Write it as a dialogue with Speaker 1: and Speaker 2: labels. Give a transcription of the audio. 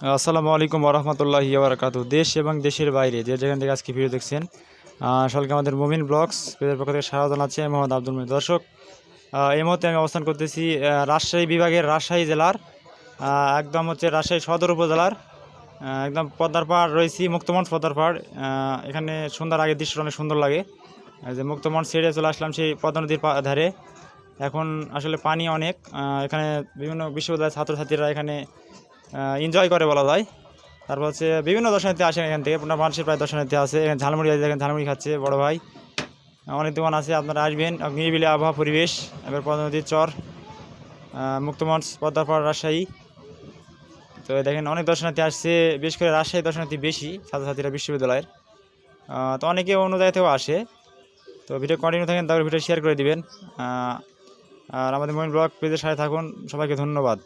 Speaker 1: আসসালামু আলাইকুম রহমতুল্লাহ বারকাত দেশ এবং দেশের বাইরে যে যেখান থেকে আজকে ভিডিও দেখছেন সকলকে আমাদের মুমিন ব্লগস পেজের পক্ষ থেকে স্বাগত জানাচ্ছি মোহাম্মদ আব্দুল মহিদ দর্শক এই মুহূর্তে আমি অবস্থান করতেছি রাজশাহী বিভাগের রাজশাহী জেলার একদম হচ্ছে রাজশাহী সদর উপজেলার একদম পদ্মার পাহাড় রয়েছি মুক্তমঞ্চ পদ্মার পাহাড় এখানে সুন্দর আগে দৃশ্যটা অনেক সুন্দর লাগে। যে মুক্তমঞ্চ ছেড়ে চলে আসলাম সেই পদ্মা নদীর ধারে। এখন আসলে পানি অনেক এখানে বিভিন্ন বিশ্ববিদ্যালয়ের ছাত্রছাত্রীরা এখানে এনজয় করে বলা যায়। তারপর হচ্ছে বিভিন্ন দর্শনার্থী আসেন এখান থেকে। আপনার মানুষের প্রায় দর্শনার্থী আছে। এখানে ঝালমুড়ি আছে দেখেন ঝালমুড়ি খাচ্ছে বড় ভাই। অনেক দোকান আছে, আপনারা আসবেন। নিরিবিলি আবহাওয়া, পরিবেশ। এবার পদ্মা নদীর চর মুক্তমঞ্চ পদ্মাপাড় রাজশাহী। তো দেখেন, অনেক দর্শনার্থী আসছে। বিশেষ করে রাজশাহী দর্শনার্থী বেশি, ছাত্রছাত্রীরা বিশ্ববিদ্যালয়ের। তো অনেকে অন্য জায়গা থেকেও আসে। তো ভিডিও কন্টিনিউ থাকেন, তারপর ভিডিও শেয়ার করে দিবেন। আর আমাদের মোবাইল ব্লগ পেজের সাথে থাকুন। সবাইকে ধন্যবাদ।